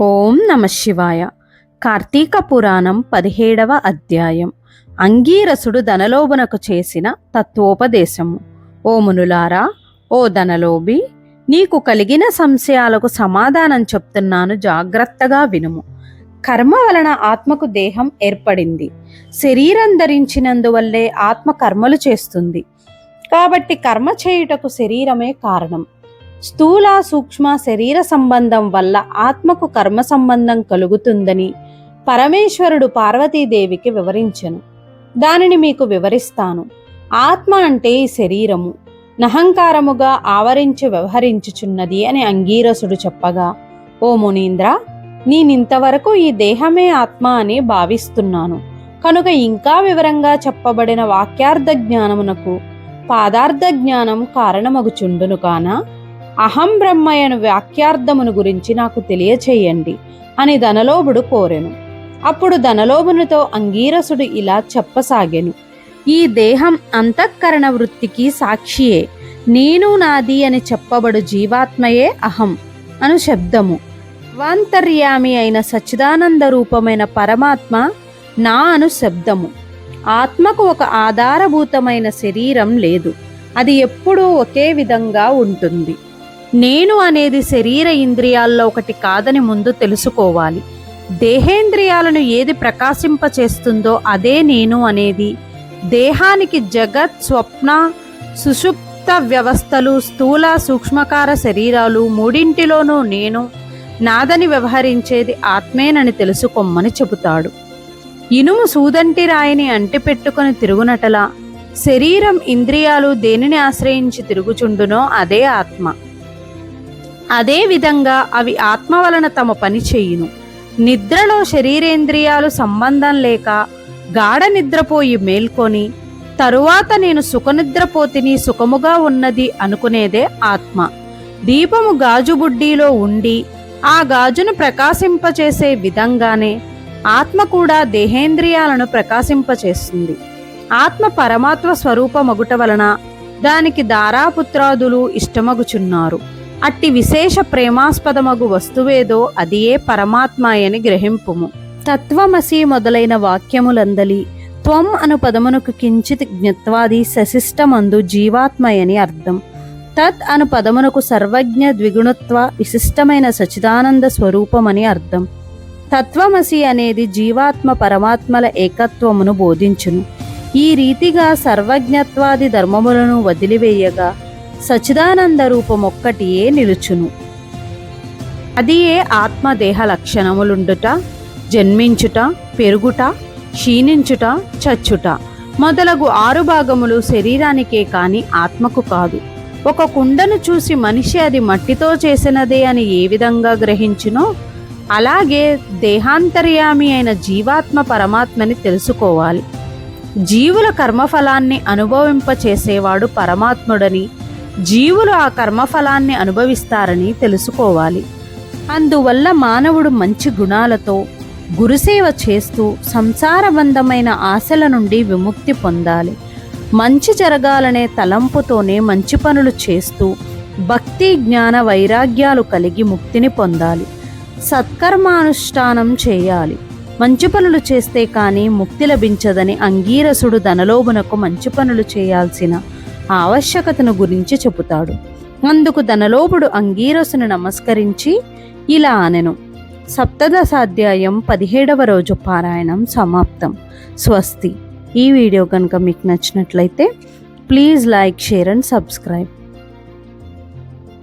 ఓం నమ శివాయ. కార్తీక పురాణం పదిహేడవ అధ్యాయం. అంగీరసుడు ధనలోభునకు చేసిన తత్వోపదేశము. ఓ మునులారా ఓ ధనలోభి నీకు కలిగిన సంశయాలకు సమాధానం చెప్తున్నాను జాగ్రత్తగా వినుము. కర్మ వలన ఆత్మకు దేహం ఏర్పడింది. శరీరం ధరించినందువల్లే ఆత్మ కర్మలు చేస్తుంది. కాబట్టి కర్మ చేయుటకు శరీరమే కారణం. స్థూల సూక్ష్మ శరీర సంబంధం వల్ల ఆత్మకు కర్మ సంబంధం కలుగుతుందని పరమేశ్వరుడు పార్వతీదేవికి వివరించను. దానిని మీకు వివరిస్తాను. ఆత్మ అంటే శరీరము. నహంకారముగా ఆవరించి వ్యవహరించుచున్నది అని అంగీరసుడు చెప్పగా ఓ మునీంద్ర నేనింతవరకు ఈ దేహమే ఆత్మ అని భావిస్తున్నాను. కనుక ఇంకా వివరంగా చెప్పబడిన వాక్యార్థ జ్ఞానమునకు పాదార్థ జ్ఞానం కారణమగుచుండును కానా? అహం బ్రహ్మయను వాక్యార్థమును గురించి నాకు తెలియచేయండి అని ధనలోభుడు కోరెను. అప్పుడు ధనలోభునితో అంగీరసుడు ఇలా చెప్పసాగెను. ఈ దేహం అంతఃకరణ వృత్తికి సాక్షియే. నేను నాది అని చెప్పబడు జీవాత్మయే అహం అను శబ్దము. వాంతర్యామి అయిన సచ్చిదానంద రూపమైన పరమాత్మ నా అను శబ్దము. ఆత్మకు ఒక ఆధారభూతమైన శరీరం లేదు. అది ఎప్పుడూ ఒకే విధంగా ఉంటుంది. నేను అనేది శరీర ఇంద్రియాల్లో ఒకటి కాదని ముందు తెలుసుకోవాలి. దేహేంద్రియాలను ఏది ప్రకాశింపచేస్తుందో అదే నేను అనేది. దేహానికి జగత్ స్వప్న సుషుప్త వ్యవస్థలు స్థూల సూక్ష్మకార శరీరాలు మూడింటిలోనూ నేను నాదని వ్యవహరించేది ఆత్మేనని తెలుసుకోమ్మని చెబుతాడు. ఇనుము సూదంటి రాయిని అంటిపెట్టుకొని తిరుగునటలా శరీరం ఇంద్రియాలు దేనిని ఆశ్రయించి తిరుగుచుండునో అదే ఆత్మ. అదే విధంగా అవి ఆత్మ వలన తమ పని చేయును. నిద్రలో శరీరేంద్రియాలు సంబంధం లేక గాఢ నిద్రపోయి మేల్కొని తరువాత నేను సుఖనిద్రపోతిని సుఖముగా ఉన్నది అనుకునేదే ఆత్మ. దీపము గాజు బుడ్డీలో ఉండి ఆ గాజును ప్రకాశింపచేసే విధంగానే ఆత్మ కూడా దేహేంద్రియాలను ప్రకాశింపచేస్తుంది. ఆత్మ పరమాత్మ స్వరూపమగుట వలన దానికి దారాపుత్రాదులు ఇష్టమగుచున్నారు. అట్టి విశేష ప్రేమాస్పదమగు వస్తువేదో అదియే పరమాత్మాయని గ్రహింపుము. తత్వమసి మొదలైన వాక్యములందలి త్వం అను పదమునకు కించిత్ జ్ఞత్వాది సశిష్టమందు జీవాత్మయని అర్థం. తత్ అను పదమునకు సర్వజ్ఞ ద్విగుణత్వ విశిష్టమైన సచిదానంద స్వరూపమని అర్థం. తత్వమసి అనేది జీవాత్మ పరమాత్మల ఏకత్వమును బోధించును. ఈ రీతిగా సర్వజ్ఞత్వాది ధర్మములను వదిలివేయగా సచిదానంద రూపమొక్కటియే నిలుచును. అది ఏ ఆత్మదేహ లక్షణములుండుట జన్మించుట పెరుగుట క్షీణించుట చచ్చుట. మొదలగు ఆరు భాగములు శరీరానికే కాని ఆత్మకు కాదు. ఒక కుండను చూసి మనిషి అది మట్టితో చేసినదే అని ఏ విధంగా గ్రహించునో అలాగే దేహాంతర్యామి అయిన జీవాత్మ పరమాత్మని తెలుసుకోవాలి. జీవుల కర్మఫలాన్ని అనుభవింపచేసేవాడు పరమాత్ముడని జీవులు ఆ కర్మఫలాన్ని అనుభవిస్తారని తెలుసుకోవాలి. అందువల్ల మానవుడు మంచి గుణాలతో గురుసేవ చేస్తూ సంసారబంధమైన ఆశల నుండి విముక్తి పొందాలి. మంచి జరగాలనే తలంపుతోనే మంచి పనులు చేస్తూ భక్తి జ్ఞాన వైరాగ్యాలు కలిగి ముక్తిని పొందాలి. సత్కర్మానుష్ఠానం చేయాలి. మంచి పనులు చేస్తే కానీ ముక్తి లభించదని అంగీరసుడు ధనలోభునకు మంచి పనులు చేయాల్సిన ఆవశ్యకతను గురించి చెబుతాడు. అందుకు ధనలోపుడు అంగీరసును నమస్కరించి ఇలా అనెను. సప్తదశాధ్యాయం పదిహేడవ రోజు పారాయణం సమాప్తం. స్వస్తి. ఈ వీడియో కనుక మీకు నచ్చినట్లయితే please like share and subscribe.